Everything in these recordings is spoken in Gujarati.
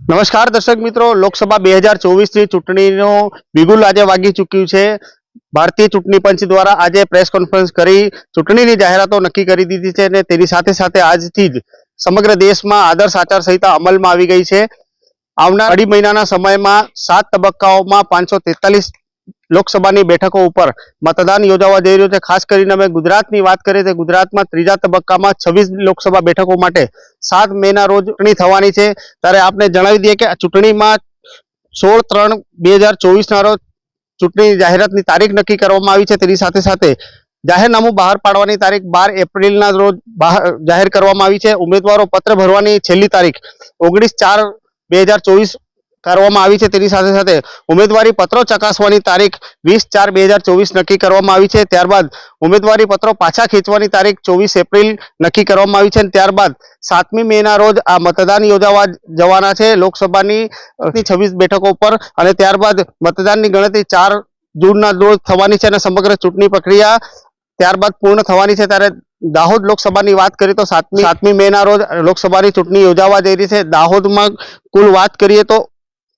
નમસ્કાર દર્શક મિત્રો, લોકસભા બે હજાર ચોવીસની ચૂંટણીનો બિગુલ આજે વાગી ચૂક્યું છે. ભારતીય ચૂંટણી પંચ દ્વારા આજે પ્રેસ કોન્ફરન્સ કરી ચૂંટણીની જાહેરાતો નક્કી કરી દીધી છે અને તેની સાથે સાથે આજથી જ સમગ્ર દેશમાં આદર્શ આચારસંહિતા અમલમાં આવી ગઈ છે. આવનાર અઢી મહિનાના સમયમાં સાત તબક્કાઓમાં પાંચસો તેતાલીસ લોકસભાની બેઠકો ઉપર મતદાન યોજાવા જઈ રહ્યું છે. ખાસ કરીને અમે ગુજરાતની વાત કરીએ તો ગુજરાતમાં ત્રીજા તબક્કામાં છવ્વીસ લોકસભા બેઠકો માટે સાત મેના રોજ ચૂંટણી થવાની છે. ત્યારે આપને જણાવી દઈએ કે ચૂંટણીમાં સોળ ત્રણ બે હજાર ચોવીસના રોજ ચૂંટણી જાહેરાતની તારીખ નક્કી કરવામાં આવી છે. તેની સાથે સાથે જાહેરનામું બહાર પાડવાની તારીખ બાર એપ્રિલના રોજ જાહેર કરવામાં આવી છે. ઉમેદવારો પત્ર ભરવાની છેલ્લી તારીખ ઓગણીસ ચાર બે હજાર ચોવીસ કરવામાં આવી છે. તેની સાથે સાથે ઉમેદવારી પત્રો ચકાસવાની તારીખ વીસ ચાર બે હજાર ચોવીસ નક્કી કરવામાં આવી છે. ત્યારબાદ ઉમેદવારી પત્રો પાછા ખેંચવાની તારીખ ચોવીસ એપ્રિલ નક્કી કરવામાં આવી છે ત્યારબાદ સાતમી મેના રોજ આ મતદાન યોજાવા જવાના છે. લોકસભાની છવ્વીસ બેઠકો ઉપર અને ત્યારબાદ મતદાનની ગણતરી ચાર જૂનના રોજ થવાની છે અને સમગ્ર ચૂંટણી પ્રક્રિયા ત્યારબાદ પૂર્ણ થવાની છે. ત્યારે દાહોદ લોકસભાની વાત કરીએ તો સાતમી સાતમી મેના રોજ લોકસભાની ચૂંટણી યોજાવા જઈ રહી છે. દાહોદમાં કુલ વાત કરીએ તો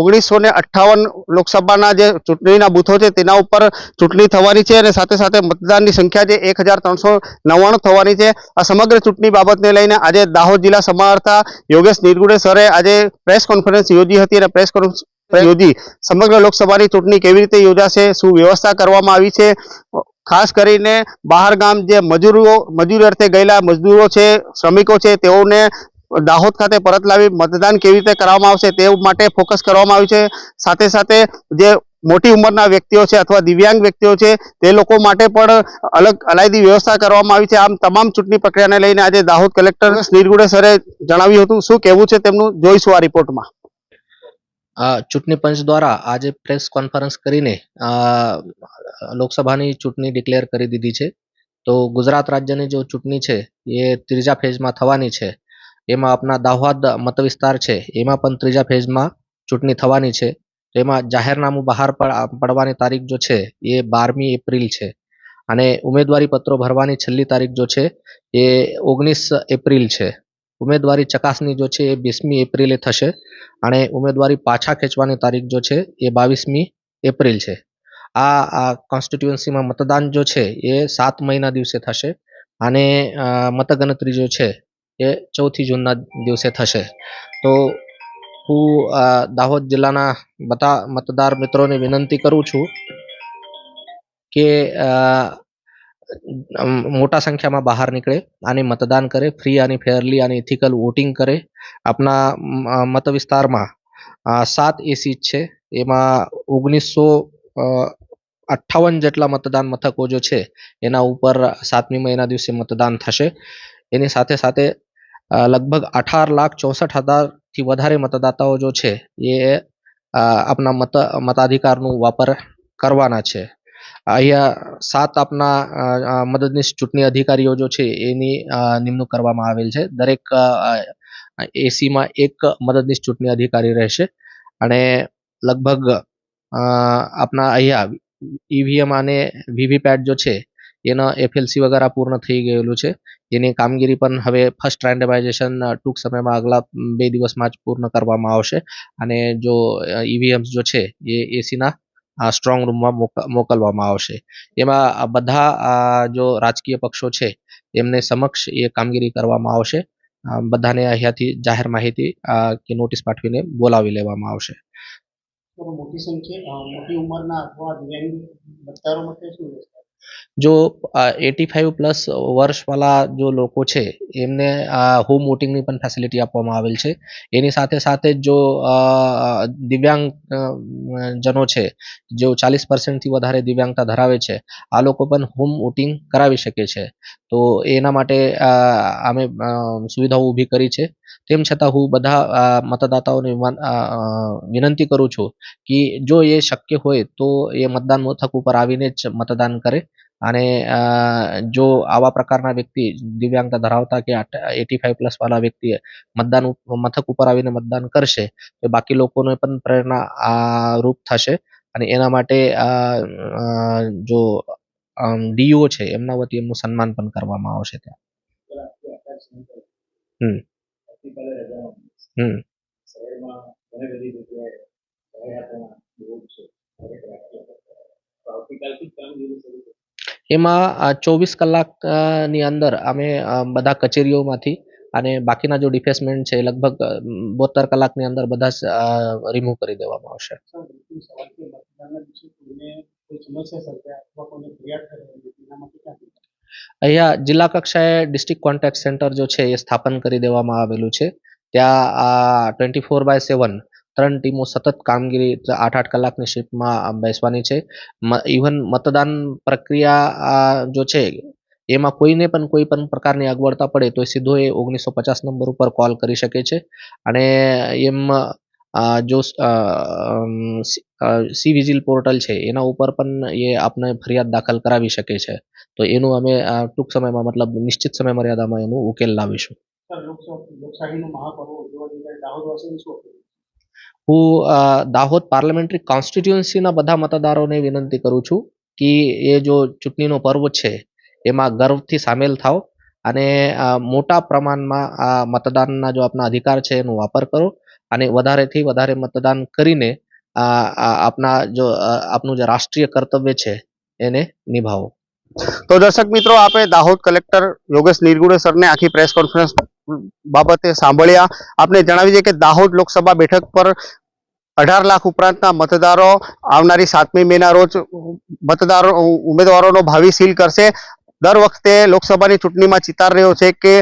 ઓગણીસો ને અઠ્ઠાવન લોકસભાના જે ચૂંટણીના બૂથો છે, તેના ઉપર ચૂંટણી થવાની છે અને સાથે સાથે મતદાનની સંખ્યા છે એક થવાની છે. આ સમગ્ર ચૂંટણી બાબતને લઈને આજે દાહોદ જિલ્લા સમાહર્તા યોગેશ નિરગુડે સરે આજે પ્રેસ કોન્ફરન્સ યોજી હતી અને પ્રેસ કોન્ફરન્સ યોજી સમગ્ર લોકસભાની ચૂંટણી કેવી રીતે યોજાશે, શું વ્યવસ્થા કરવામાં આવી છે? ખાસ કરીને બહાર ગામ જે મજૂરો, મજૂરી અર્થે ગયેલા મજદૂરો છે, શ્રમિકો છે, તેઓને દાહોદ ખાતે પરત લાવી મતદાન કેવી રીતે કરવામાં આવશે તે માટે ફોકસ કરવામાં આવ્યું છે. સાથે સાથે જે મોટી ઉંમરના વ્યક્તિઓ છે અથવા દિવ્યાંગ વ્યક્તિઓ છે, તે લોકો માટે પણ અલગ અલાયદી વ્યવસ્થા કરવામાં આવી છે. આમ તમામ ચૂંટણી પ્રક્રિયાને લઈને આજે દાહોદ કલેક્ટર નિરગુડે સરે જણાવ્યું હતું. શું કહેવું છે તેમનું? જોઈશું આ રિપોર્ટમાં. ચૂંટણી પંચ દ્વારા આજે પ્રેસ કોન્ફરન્સ કરીને લોકસભાની ચૂંટણી ડિક્લેર કરી દીધી છે. તો ગુજરાત રાજ્યની જો ચૂંટણી છે, એ ત્રીજા ફેઝમાં થવાની છે. એમાં આપના દાહોદ મત વિસ્તાર છે. એમાં પણ ત્રીજા ફેઝમાં ચૂંટણી થવાની છે. એમાં જાહેરનામું બહાર પડ- પડવાની તારીખ જો છે, એ બારમી એપ્રિલ છે. અને ઉમેદવારી પત્રો ભરવાની છેલ્લી તારીખ જો છે, એ ઓગણીસ એપ્રિલ છે. ઉમેદવારી ચકાસણી જો છે, એ વીસમી એપ્રિલે થશે. અને ઉમેદવારી પાછા ખેંચવાની તારીખ જો છે, એ બાવીસમી એપ્રિલ છે. આ કોન્સ્ટિટ્યુઅન્સીમાં મતદાન જો છે, એ સાત મહિના દિવસે થશે. અને મતગણતરી જો છે એ ચૌથી જૂનના દિવસે થશે. તો હું દાહોદ જિલ્લાના બધા મતદાર મિત્રોને વિનંતી કરું છું કે મોટા સંખ્યામાં બહાર નીકળે અને મતદાન કરે, ફ્રી અને ફેરલી અને ઇથિકલ વોટિંગ કરે. આપણા મત વિસ્તારમાં સાત એ સીટ છે. એમાં ઓગણીસો અઠ્ઠાવન જેટલા મતદાન મથકો જો છે. એના ઉપર સાતમી મહિના દિવસે મતદાન થશે. એની સાથે સાથે લગભગ અઢાર લાખ ચોસઠ હજારથી વધારે મતદાતાઓ જો છે, એ આપના મત, મતાધિકારનું વાપર કરવાના છે. અહીંયા સાત આપના મદદનીશ ચૂંટણી અધિકારીઓ જો છે, એની નિમણૂક કરવામાં આવેલ છે. દરેક એસીમાં એક મદદનીશ ચૂંટણી અધિકારી રહેશે અને લગભગ આપના અહીંયા ઈવીએમ અને વીવીપેટ જો છે એના એફએલસી વગેરે પૂર્ણ થઈ ગયેલું છે. એની કામગીરી પણ હવે ફર્સ્ટ રેન્ડમાઇઝેશન ટૂંક સમયમાં આગલા બે દિવસમાં જ પૂર્ણ કરવામાં આવશે. અને જો ઈવીએમ્સ જો છે, એ એસીના સ્ટ્રોંગ રૂમમાં મોકલવામાં આવશે. એમાં બધા જો રાજકીય પક્ષો છે, એમને સમક્ષ એ કામગીરી કરવામાં આવશે. બધાને અહીંયાથી જાહેર માહિતી કે નોટિસ પાઠવીને બોલાવી લેવામાં આવશે. મોટી સંખ્યા મોટી ઉંમરના અથવા દિવ્યાંગ મતદારો માટે શું જો એટી ફાઇવ પ્લસ વર્ષવાળા જો લોકો છે, એમને હોમ વોટિંગની પણ ફેસિલિટી આપવામાં આવેલ છે. એની સાથે સાથે જ દિવ્યાંગ જનો છે જો ચાલીસ પર્સન્ટથી વધારે દિવ્યાંગતા ધરાવે છે, આ લોકો પણ હોમ વોટિંગ કરાવી શકે છે. તો એના માટે અમે સુવિધાઓ ઊભી કરી છે. તેમ છતાં હું બધા મતદાતાઓને વિનંતી કરું છું કે જો એ શક્ય હોય તો એ મતદાન મથક ઉપર આવીને જ મતદાન કરે. અને જો આવા પ્રકારના વ્યક્તિ દિવ્યાંગતા ધરાવતા કે એટી ફાઈવ પ્લસ વાળા વ્યક્તિ મતદાન મથક ઉપર આવીને મતદાન કરશે, તો બાકી લોકોને પણ પ્રેરણા આ રૂપ થશે. અને એના માટે જો ડીઓ છે, એમના વતી એમનું સન્માન પણ કરવામાં આવશે ત્યાં. હમ. હમ ઘણી બધી જગ્યાએ જાહેરાતોના બોર્ડ છે દરેક રાજ્ય તો આવતીકાલથી જ કામગીરી શરૂ થશે એમાં ચોવીસ કલાકની અંદર અમે બધા કચેરીઓમાંથી અને બાકીના જો ડિફેસમેન્ટ છે એ લગભગ બોતેર કલાકની અંદર બધા જ રિમૂવ કરી દેવામાં આવશે. અહીંયા જિલ્લા કક્ષાએ ડિસ્ટ્રિક્ટ કોન્ટેક્ટ સેન્ટર જો છે, એ સ્થાપન કરી દેવામાં આવેલું છે. ત્યાં ટ્વેન્ટી ફોર બાય સેવન ત્રણ ટીમો સતત કામગીરી આઠ આઠ કલાકની શિફ્ટમાં બેસવાની છે. ઇવન મતદાન પ્રક્રિયા જો છે, એમાં કોઈને પણ કોઈ પણ પ્રકારની અગવડતા પડે તો સીધો એ ઓગણીસો પચાસ નંબર ઉપર કોલ કરી શકે છે. અને એમ જો, સી- વિઝિલ પોર્ટલ છે, એના ઉપર પણ એ આપને ફરિયાદ દાખલ કરાવી શકે છે. તો એનું અમે ટૂંક સમયમાં મતલબ નિશ્ચિત સમય મર્યાદામાં એનું ઉકેલ લાવીશું. લોકશાહીનું મહાપર્વ જોવા જઈએ દાહોદવાસીને શું હું દાહોદ પાર્લામેન્ટરી કોન્સ્ટિટ્યુઅન્સીના બધા મતદારોને વિનંતી કરું છું કે એ જો ચૂંટણીનો પર્વ છે, એમાં ગર્વથી સામેલ થાઓ અને મોટા પ્રમાણમાં આ મતદાનના જો આપના અધિકાર છે એનો વાપર કરો અને વધારેથી વધારે મતદાન કરીને આપના જો આપનું જે રાષ્ટ્રીય કર્તવ્ય છે એને નિભાવો. તો દર્શક મિત્રો આપણે દાહોદ કલેક્ટર યોગેશ નિર્ગુડે સરને આખી પ્રેસ કોન્ફરન્સ બાબતે સાંભળ્યા. આપણે જણાવી દઈએ કે દાહોદ લોકસભા બેઠક પર અઢાર લાખ ઉપરાંતના મતદારો આવનારી સાતમી મેના રોજ મતદારો, ઉમેદવારોનો ભાવિ સીલ કરશે. દર વખતે લોકસભાની ચૂંટણીમાં ચિતાર રહ્યો છે કે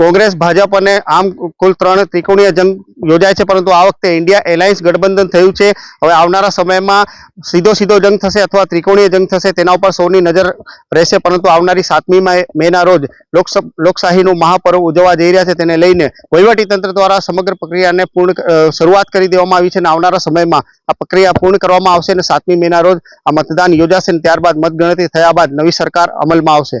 કોંગ્રેસ, ભાજપ અને આમ કુલ ત્રણ ત્રિકોણીય જંગ યોજાય છે, પરંતુ આ વખતે ઇન્ડિયા એલાયન્સ ગઠબંધન થયું છે. હવે આવનારા સમયમાં સીધો સીધો જંગ થશે અથવા ત્રિકોણીય જંગ થશે, તેના ઉપર સૌની નજર રહેશે, પરંતુ આવનારી સાતમી મેના રોજ લોકશાહીનું મહાપર્વ ઉજવવા જઈ રહ્યા છે, તેને લઈને વહીવટી તંત્ર દ્વારા સમગ્ર પ્રક્રિયાને પૂર્ણ શરૂઆત કરી દેવામાં આવી છે અને આવનારા સમયમાં આ પ્રક્રિયા પૂર્ણ કરવામાં આવશે અને સાતમી મેના રોજ આ મતદાન યોજાશે અને ત્યારબાદ મતગણતરી થયા બાદ નવી સરકાર અમલમાં આવશે.